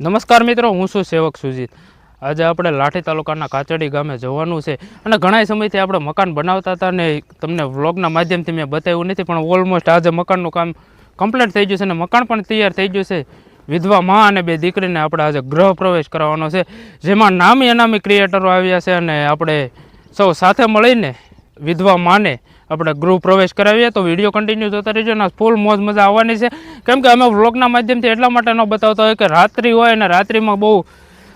નમસ્કાર મિત્રો, હું છું સેવક સુજીત. આજે આપણે લાઠી તાલુકાના કાચડી ગામે જવાનું છે અને ઘણા સમયથી આપણે મકાન બનાવતા હતા ને તમને વ્લોગના માધ્યમથી મેં બતાવ્યું નથી, પણ ઓલમોસ્ટ આજે મકાનનું કામ કમ્પ્લીટ થઈ ગયું છે અને મકાન પણ તૈયાર થઈ ગયું છે. વિધવા મા અને બે દીકરીને આપણે આજે ગૃહ પ્રવેશ કરાવવાનો છે, જેમાં નામી અનામી ક્રિએટરો આવ્યા છે અને આપણે સૌ સાથે મળીને વિધવા માને આપણે ગૃહ પ્રવેશ કરાવીએ તો વીડિયો કન્ટિન્યુ જોતા રહેજો અને ફૂલ મોજ મજા આવવાની છે. કેમ કે અમે વ્લોગના માધ્યમથી એટલા માટે ન બતાવતા હોય કે રાત્રિ હોય અને રાત્રિમાં બહુ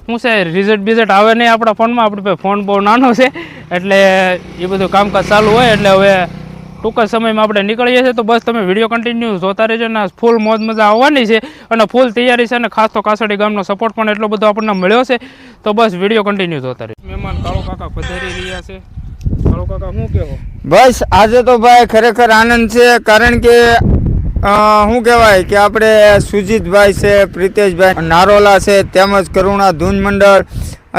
શું છે રિઝલ્ટ બિઝલ્ટ આવે નહીં આપણા ફોનમાં, આપણી ફોન બહુ નાનો છે. એટલે એ બધું કામકાજ ચાલુ હોય, એટલે હવે ટૂંક જ સમયમાં આપણે નીકળીએ છીએ. તો બસ તમે વીડિયો કન્ટિન્યુ જોતા રહેજો અને ફૂલ મોજ મજા આવવાની છે અને ફૂલ તૈયારી છે અને ખાસ તો કાસડી ગામનો સપોર્ટ પણ એટલો બધો આપણને મળ્યો છે. તો બસ વીડિયો કન્ટિન્યુ જોતા રહેજો. મહેમાન કાળો કાકા પધારી રહ્યા છે. શું કહેવો બસ, આજે તો ભાઈ ખરેખર આનંદ છે, કારણ કે શું કહેવાય કે આપણે સુજીતભાઈ છે, પ્રિતેશભાઈ, નારોલા છે, તેમજ કરુણા ધૂન મંડળ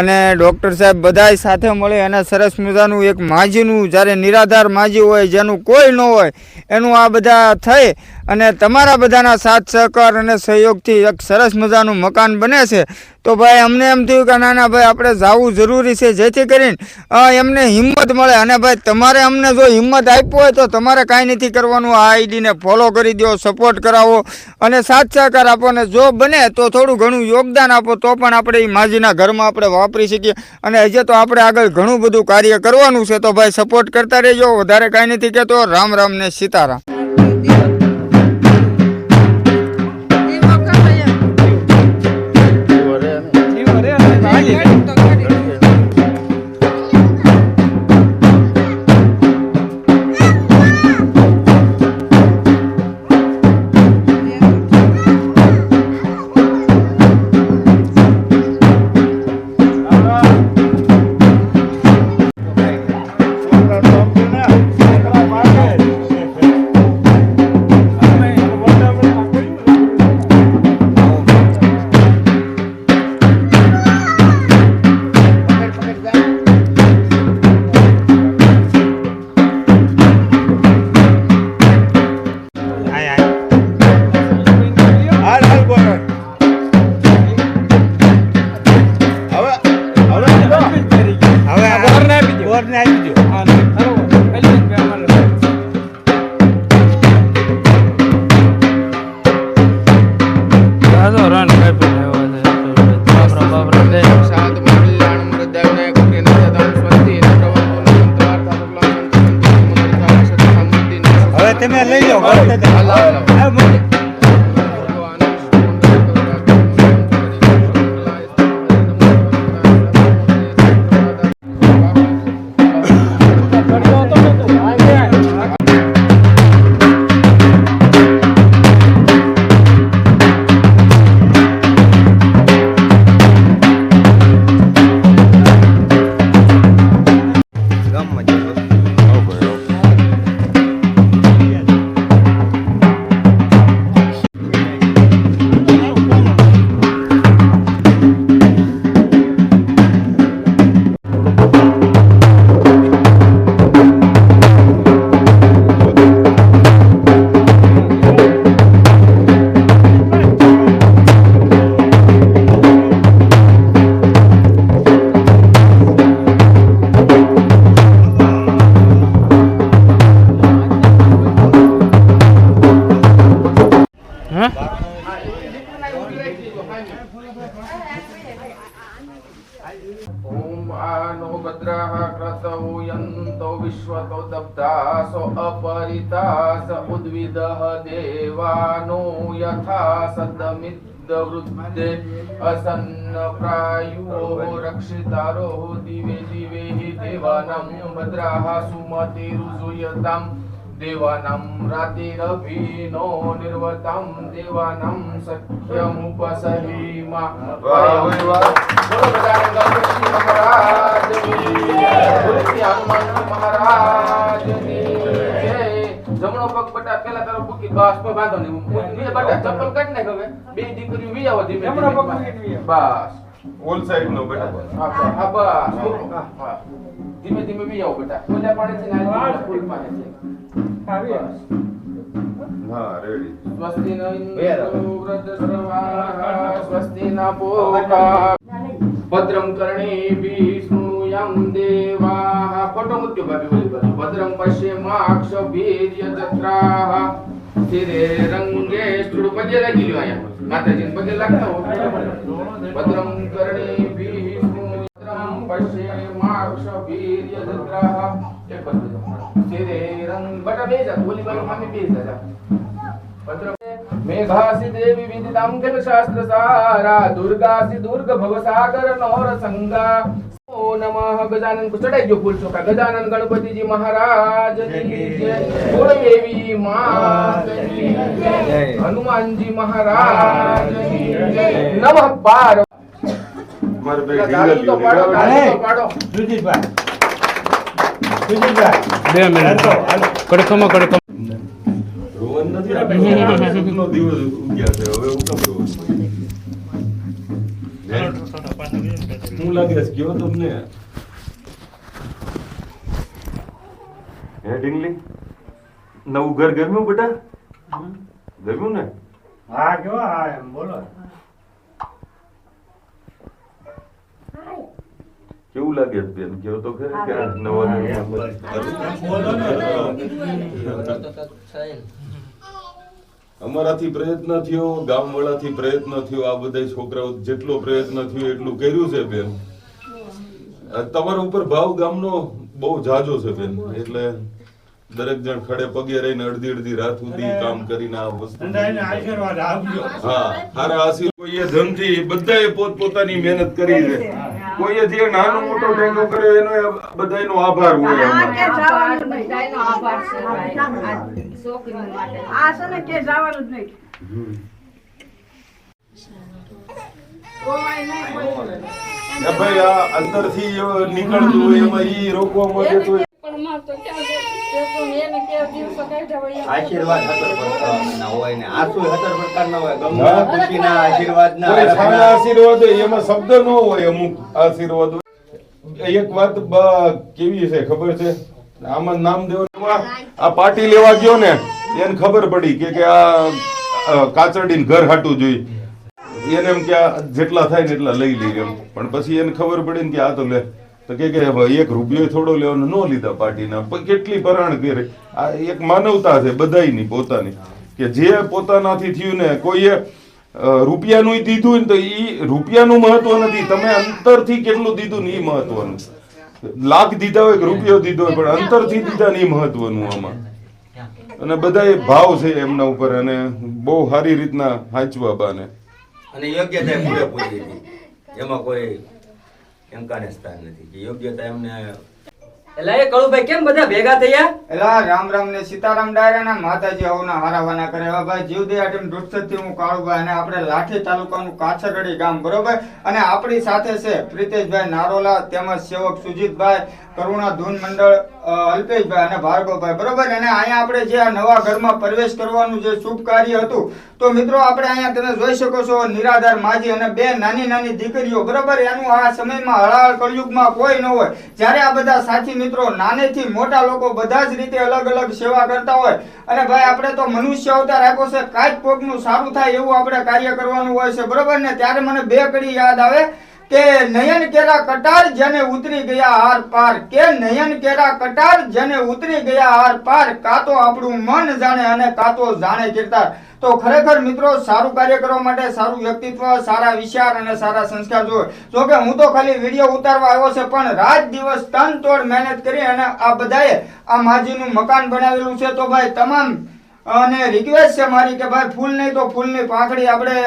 અને ડૉક્ટર સાહેબ બધાય સાથે મળી અને સરસ મજાનું એક માજીનું, જ્યારે નિરાધાર માજી હોય, જેનું કોઈ ન હોય, એનું આ બધા થઈ અને તમારા બધાના સાથ, સહકાર અને સહયોગથી એક સરસ મજાનું મકાન બને છે. તો ભાઈ, અમને એમ થયું કે ના ના ભાઈ, આપણે જવું જરૂરી છે. જેથી કરીને એમને હિંમત મળે. અને ભાઈ, તમારે અમને જો હિંમત આપવી હોય તો તમારે કાંઈ નથી કરવાનું. આ આઈડીને ફોલો કરી દો સપોર્ટ કરાવો. અને સાથ, સહકાર આપો. અને જો બને તો થોડું ઘણું યોગદાન આપો, તો પણ આપણે એ માજીના ઘરમાં આપણે વાપરી શકીએ. અને હજે તો આપણે આગળ ઘણું બધું કાર્ય કરવાનું છે. તો ભાઈ સપોર્ટ કરતા રહેજો. વધારે કાંઈ નથી કહેતો. રામ રામ ને સીતારામ. यथा सदमिदवृद्धे असन्नप्रायुवो रक्षितारो दिवे दिवे हि देवानां भद्राः सुमतिरुजूयतां। देवानां रातिरभिनो निर्वतां देवानां सख्यमुपसहिमा। महाराज। महाराज। બટા પેલા તારો પગ બસ કોઈ વાંધો નહીં. નીચે બટા ચપ્પલ કાઢ નાખ હવે. બે દીકરીઓ વી આવો ધીમે ધીમે. બસ. ઓલ સાઈડ નો બેટા. હા હા બસ. ધીમે ધીમે વી આવો બટા. ઓલા પાણી છે ને આ ફૂલ પાણી છે. બસ. હા રેડી સ્વસ્તિ ન ઇન્દ્રો વૃદ્ધસ્રવાः સ્વસ્તિ ન પૂષા ભદ્રમ કર્ણેભિः મેઘાસી દેવી વિદિતામ શાસ્ત્ર સારા દુર્ગાસી દુર્ગ ભવ સાગર નોર સંગા નમઃ ગજાનન ચડાઈ ગયો ફૂલ ચોખા. ગજાનન ગણપતિજી મહારાજ દેવી હનુમાનજી મહારાજ નમઃ પાર. બે મિનિટ. કડકમાં રોવન નથી આપણે દિવસ ઉગ્યા છે? હવે હું કેમ રોવું? હે? શું લાગે કયો તમને હે ઢીંગલી? નવું ઘર ગમ્યું બેટા? ગમ્યું ને? હા કયો હા એમ બોલો. કેવું લાગે બેન? કેવો તો ખરે કે નવા નવા બોલો ને. અમારાથી પ્રયત્ન થયો ગામવાળાથી પ્રયત્ન થયો આ બધા છોકરાઓ જેટલો પ્રયત્ન થયો એટલું કર્યું છે બેન. તમારા ઉપર ભાવ ગામનો બહુ જાજો છે બેન એટલે દરેક જણ ખડે પગે રહીને અડધી અડધી રાત સુધી કામ કરીને આ વસ્તુ હા હારા આશીર્વાદ. કોઈએ પોત બધાએ પોતપોતાની મહેનત કરી છે. કોઈએ જે નાનો મોટો ટેકો કર્યો એનો બધાનો આભાર હોય આમાં. આ છે ને કે જવાનું જ નહીં. ભાઈ આ અંદરથી નીકળતું હોય એમાં એ રોકવા માંગે આશીર્વાદ હતર પ્રકારના હોય ને આંસુ હતર પ્રકારના હોય. ખુશીના આશીર્વાદના. આશીર્વાદ એમાં શબ્દ ન હોય અમુક આશીર્વાદ એક વાત કેવી છે ખબર છે? આમાં નામદેવ આ પાર્ટી લેવા ગયો ને એને ખબર પડી કે કે આ કાચરડીને ઘર હાટું જોઈ. એને એમ કે જેટલા થાય ને એટલા લઈ લઈ એમ. પણ પછી એને ખબર પડી ને કે આ તો લે. તો કે એક રૂપિયો થોડો લેવાનો ન લીધા પાર્ટીના કેટલી પરાણ કરે. આ એક માનવતા છે બધાની પોતાની. કે જે પોતાનાથી થયું ને કોઈએ રૂપિયાનું દીધું ને તો એ રૂપિયાનું મહત્વ નથી. તમે અંતરથી કેટલું દીધું ને એ મહત્વનું. લાખ દીધા હોય કે રૂપિયો દીધો હોય, પણ અંતરથી દીધા ને એ મહત્વનું આમાં. અને બધાય ભાવ છે એમના ઉપર અને બહુ સારી રીતના હાંચવા બાને. અને યોગ્યતા પૂરેપૂરી એમાં કોઈ શંકાને સ્થાન નથી. કે યોગ્યતા એમને એલા એ કળુભાઈ કેમ બધા ભેગા થયા? એલા રામ રામ ને સીતારામ ડાયરાના માતાજી આવના હારાવાના કરે. હવે ભાઈ જીવ દે આટમ દુષ્ટથી હું કાળુભાઈ અને આપણે લાઠી તાલુકાનું કાછરડી ગામ બરોબર? અને આપણી સાથે છે પ્રિતેશભાઈ નારોલા તેમજ સેવક સુજીતભાઈ કરુણા ધૂન મંડળ અલ્પેશભાઈ અને ભાર્ગવભાઈ, બરોબર? અને અહીંયા આપણે જે નવા ઘરમાં પ્રવેશ કરવાનું જે શુભ કાર્ય હતું, તો મિત્રો આપણે અહીંયા તમે જોઈ શકો છો, નિરાધાર માજી અને બે નાની નાની દીકરીઓ, બરોબર? એનું આ સમયમાં હળાહળ કળયુગમાં કોઈ ન હોય. જ્યારે આ બધા સાથી મિત્રો નાનેથી મોટા લોકો બધા જ રીતે અલગ અલગ સેવા કરતા હોય. અને ભાઈ, આપણે તો મનુષ્ય અવતાર આપ્યો છે, કાંઈક કોકનું સારું થાય એવું આપણે કાર્ય કરવાનું હોય છે, બરોબર? ને ત્યારે મને બે કડી યાદ આવે. કે નયન કેરા કટાર જેને ઉતરી ગયા હાર પાર. કે નયન કેરા કટાર જેને ઉતરી ગયા હાર પાર. કાં તો આપણું મન જાણે અને કાં તો જાણે કીર્તાર તો ખરેખર મિત્રો, સારું કાર્ય કરવા માટે સારું વ્યક્તિત્વ, સારા વિચાર અને સારા સંસ્કાર જોઈએ જો કે હું તો ખાલી વીડિયો ઉતારવા આવ્યો છે, પણ રાત દિવસ તન તોડ મહેનત કરી અને આ બધાએ આ માજીનું મકાન બનાવેલું છે. તો ભાઈ, તમામ, અને રિક્વેસ્ટ છે મારી કે ભાઈ, ફૂલ નહીં તો ફૂલની પાંખડી આપણે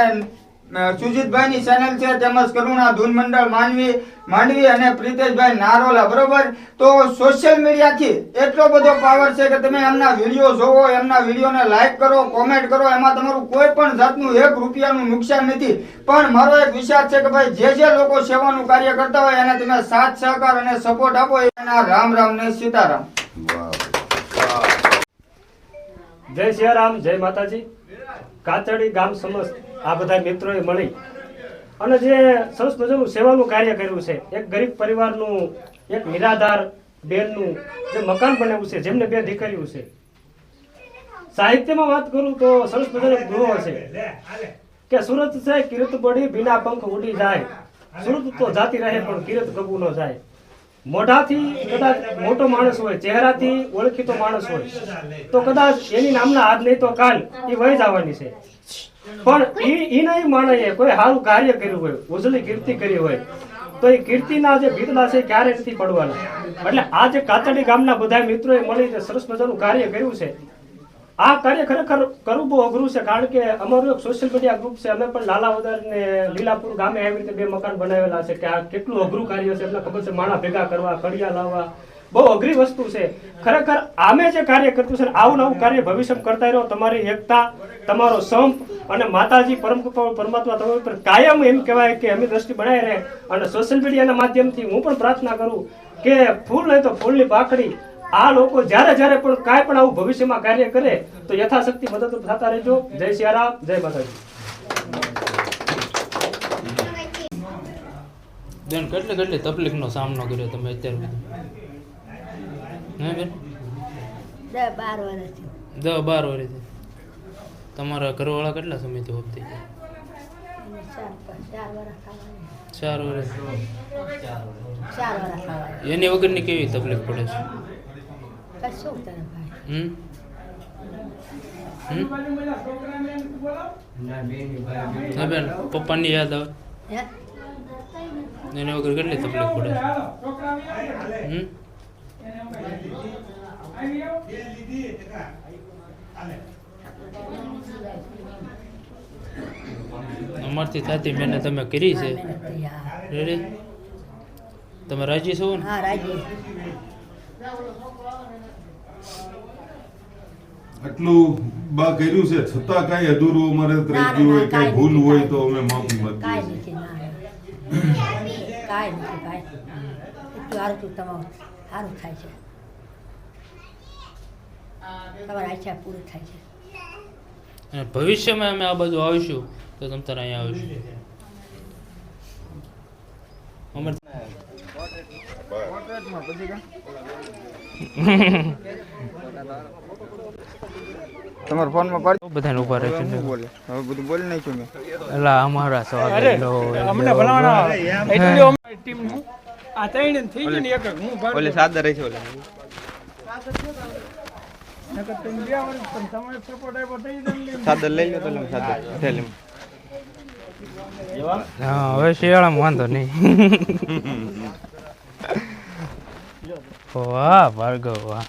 સુજીતભાઈ ની ચેનલ છે તેમજ કરુણા ધૂન મંડળ માનવી માંડવી અને પ્રિતેશભાઈ નારોલા બરોબર? તો સોશિયલ મીડિયાથી એટલો બધો પાવર છે કે તમે એમના વીડિયો જોવો એમના વિડીયોને લાઈક કરો કોમેન્ટ કરો એમાં તમારું કોઈ પણ જાતનું એક રૂપિયાનું નુકસાન નથી. પણ મારો એક વિચાર છે કે ભાઈ જે જે લોકો સેવાનું કાર્ય કરતા હોય એને તમે સાથ સહકાર અને સપોર્ટ આપો એના રામ રામ ને સીતારામ. જય સિયારામ જય માતાજી. કાચડી ગામ સમસ્ત આ બધા મિત્રોએ મળી. અને જે સરસ સેવાનું કાર્ય કર્યું છે, એક ગરીબ પરિવારનું એક નિરાધાર બેનનું જે મકાન બનાવ્યું છે, જેમને બે દીકરીઓ છે. સાહિત્યમાં વાત કરું તો સરસ મજાનો એક છે, કે સુરત છે કિરત બળી ભીના પંખ ઉડી જાય. સુરત તો જાતી રહે પણ કિરત કબૂ ન જાય. મોઢાથી કદાચ મોટો માણસ હોય, ચહેરાથી ઓળખીતો માણસ હોય, તો કદાચ એની નામના આજ નહીં તો કાલ એ વહી જવાની છે. પણ એ એ નહીં માણસે કોઈ સારું કાર્ય કર્યું હોય, ઉજળી કીર્તિ કરી હોય, તો એ કીર્તિના જે ભીતલા છે ક્યારે નથી પડવાના. એટલે આ જે કાતડી ગામના બધા મિત્રોએ મળીને સરસ મજાનું કાર્ય કર્યું છે આ કાર્ય ખરેખર કરવું બહુ અઘરું છે, કારણ કે અમારું એક સોશિયલ મીડિયા ગ્રુપ છે, અમે પણ લાલાવદર ને લીલાપુર ગામે આવી રીતે બે મકાન બનાવેલા છે કે આ કેટલું અઘરું કાર્ય છે, એટલે ખબર છે, માણા ભેગા કરવા, કડિયા લાવવા, બહુ અઘરી વસ્તુ છે. ખરેખર આમે જે કાર્ય કરતું છે, આવું નવું કાર્ય ભવિષ્યમાં કરતા રહ્યો તમારી એકતા, તમારો સંપ અને માતાજી પરમ પરમાત્મા તમારી પર કાયમ એમ કહેવાય કે એમની દ્રષ્ટિ બનાવી રહે. અને સોશિયલ મીડિયાના માધ્યમથી હું પણ પ્રાર્થના કરું કે ફૂલ નહીં તો ફૂલની પાકડી આ લોકો જ્યારે જ્યારે પણ કાંઈ પણ આવું ભવિષ્યમાં કાર્ય કરે તો યથાશક્તિ મદદ થતા રહેજો. જય સિયારામ જય માતાજી. બેન કેટલી કેટલી તકલીફનો સામનો કર્યો તમે અત્યાર સુધી બેન? દસ બાર વર્ષથી. દસ બાર વર્ષથી. તમારા ઘરવાળા કેટલા સમયથી ગયા? ચાર વર્ષ એની વગરની કેવી તકલીફ પડે છે? કશું તને ભાઈ. હમ? હમ? હા બેન પપ્પાની યાદ આવે. હે? વગર કેટલી તકલીફ પડે? હમ? અમારથી થતી મહેનત તમે કરી છે. રેડી? તમે રાજી છો ને? હા રાજી. આટલું બા કર્યું છે છતાં કાંઈ અધૂરું અમારે રહી ગયું હોય કાંઈ ભૂલ હોય તો અમે માફી કાંઈ માંગીએ. કાંઈ નથી ભાઈ. એટલું સારું તું તમારું સારું થાય છે. તમારા ઈચ્છા પૂરી થાય છે. અને ભવિષ્યમાં અમે આ બાજુ આવીશું તો તમ તારે અહીંયા આવીશું. અમારે તમારા ફોનમાં પાડી બધાને ઊભા રહે છે બોલે? હવે બધું બોલી નાખ્યું મેં. એટલે અમારા સવાલ લો અમને ભલાવાના ટીમનું આ ત્રણ થઈ ગઈ ને એક એક હું ભર ઓલે સાદર રહી છે ઓલે. સાદર લઈ લો તો સાદર થેલી હા હવે શિયાળામાં વાંધો નહીં. વાહ ભાર્ગવ વાહ.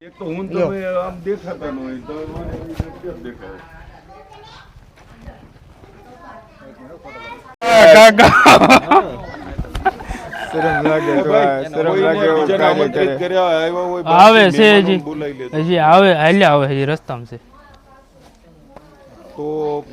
એક હું તમે આમ દેખાતા ન હોય તો દેખાય શરમ લાગે તો શરમ લાગે એવું કાર્ય કરે કર્યા આવ્યા હોય આવે છે હજી. હજી આવે હાલ્યા આવે હજી રસ્તામાં છે. તો